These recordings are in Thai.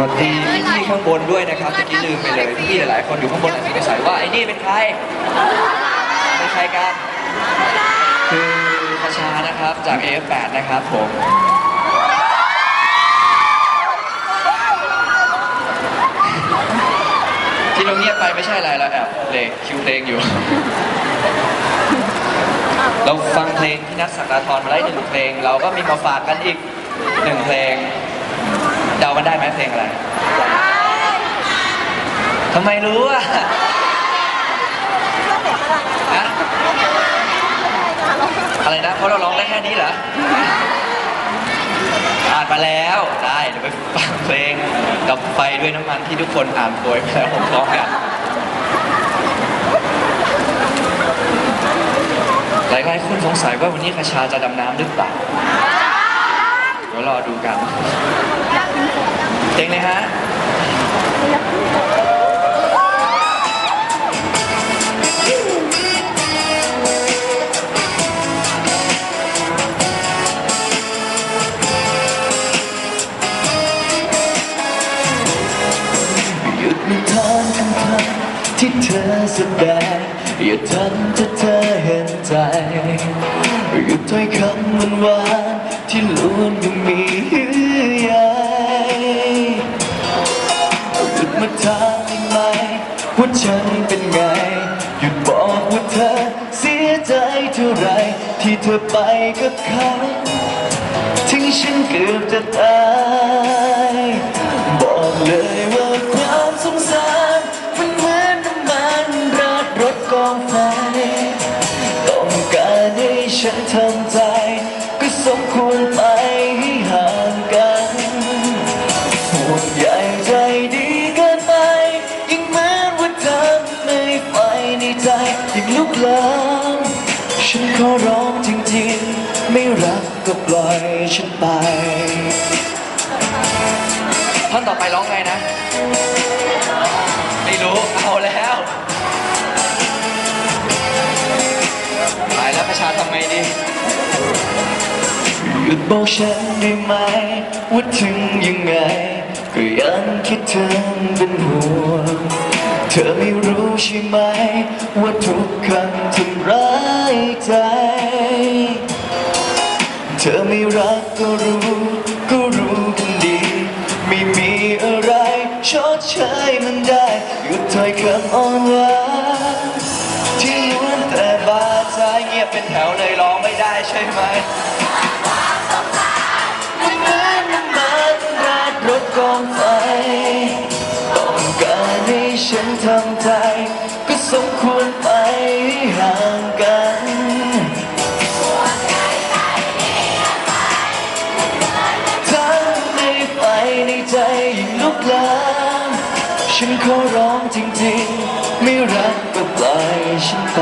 วัสดีพี่ข้างบนด้วยนะครับเมื่อกี้ลืมไปเลยพี่หลายๆคนอยู่ข้างบนอาจจะใส่ว่าไอ้นี่เป็นใครเป็นใครกันคือคชานะครับจาก AF8 นะครับผมที่เราเงียบไปไม่ใช่อะไรเราแอบเลงคิวเพลงอยู่ เราฟังเพลงที่นัทสักดาทรมาได้หนึ่งเพลง เราก็มีมาฝากกันอีกหนึ่งเพลง เดากันได้ไหมเพลงอะไรทำไมรู้อะฮะอะไรนะเพราะเราร้องได้แค่นี้เหรออ่านมาแล้วได้เดี๋ยวไปฟังเพลงดับไฟด้วยน้ำมันที่ทุกคนอ่านโปรยไปแล้วผมร้องกันหลายๆคนสงสัยว่าวันนี้คาชาจะดำน้ำหรือเปล่าเดี๋ยวรอดูกัน เพลงเลยฮะหยุดมันทอนคำคำที่เธอแสดงอย่าทำถ้าเธอเห็นใจหยุดถ้อยคำมันหวานที่ล้วน มาถามได้ไหมว่าฉันเป็นไง หยุดบอกว่าเธอเสียใจเท่าไร ที่เธอไปกับเขาถึงฉันเกือบจะตาย บอกเลย ใจยิ่งลุกลามฉันขอร้องจริงๆ ไม่รักก็ปล่อยฉันไป ท่อนต่อไปร้องไงนะ ไม่รู้ เอาแล้วตายแล้วประชาทำไงดีหยุดบอกฉันได้ไหม ว่าถึงยังไง ก็ยังคิดถึงเป็นห่วง เธอไม่รู้ใช่ไหม ว่าทุกครั้งทำร้ายใจ เธอไม่รักก็รู้ ก็รู้กันดี ไม่มีอะไรชดเชยมันได้หยุดถ้อยคำอ่อนหวาน ฉันทำใจก็สมควรไปห่างกันทั้งในไฟในใจยิ่งลุกลามฉันขอร้องจริงๆ ไม่รักก็ปล่อยฉันไป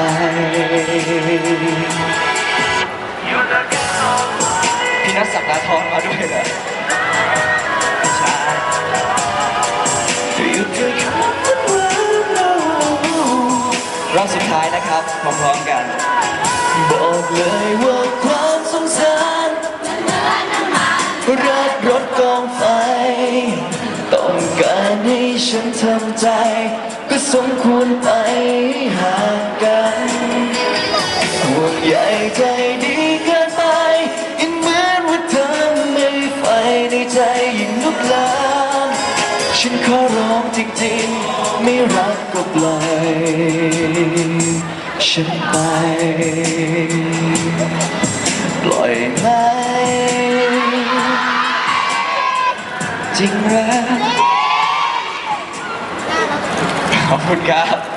พี่นัทสักดาทรมาด้วยเหรอ รอบสุดท้ายนะครับพร้อมๆกัน บอกเลยว่าความสงสารรักรถกองไฟ ต้องการให้ฉันทำใจ ก็สมควรไปห่างกันห่วงใยใจดีเกินไปยิ่งเหมือนว่าเธอไม่ไฟในใจยิ่งลุกลาม ฉันขอร้องจริงๆ ไม่รักก็ปล่อยฉันไป ปล่อยไหมจริงแล้วขอบคุณครับ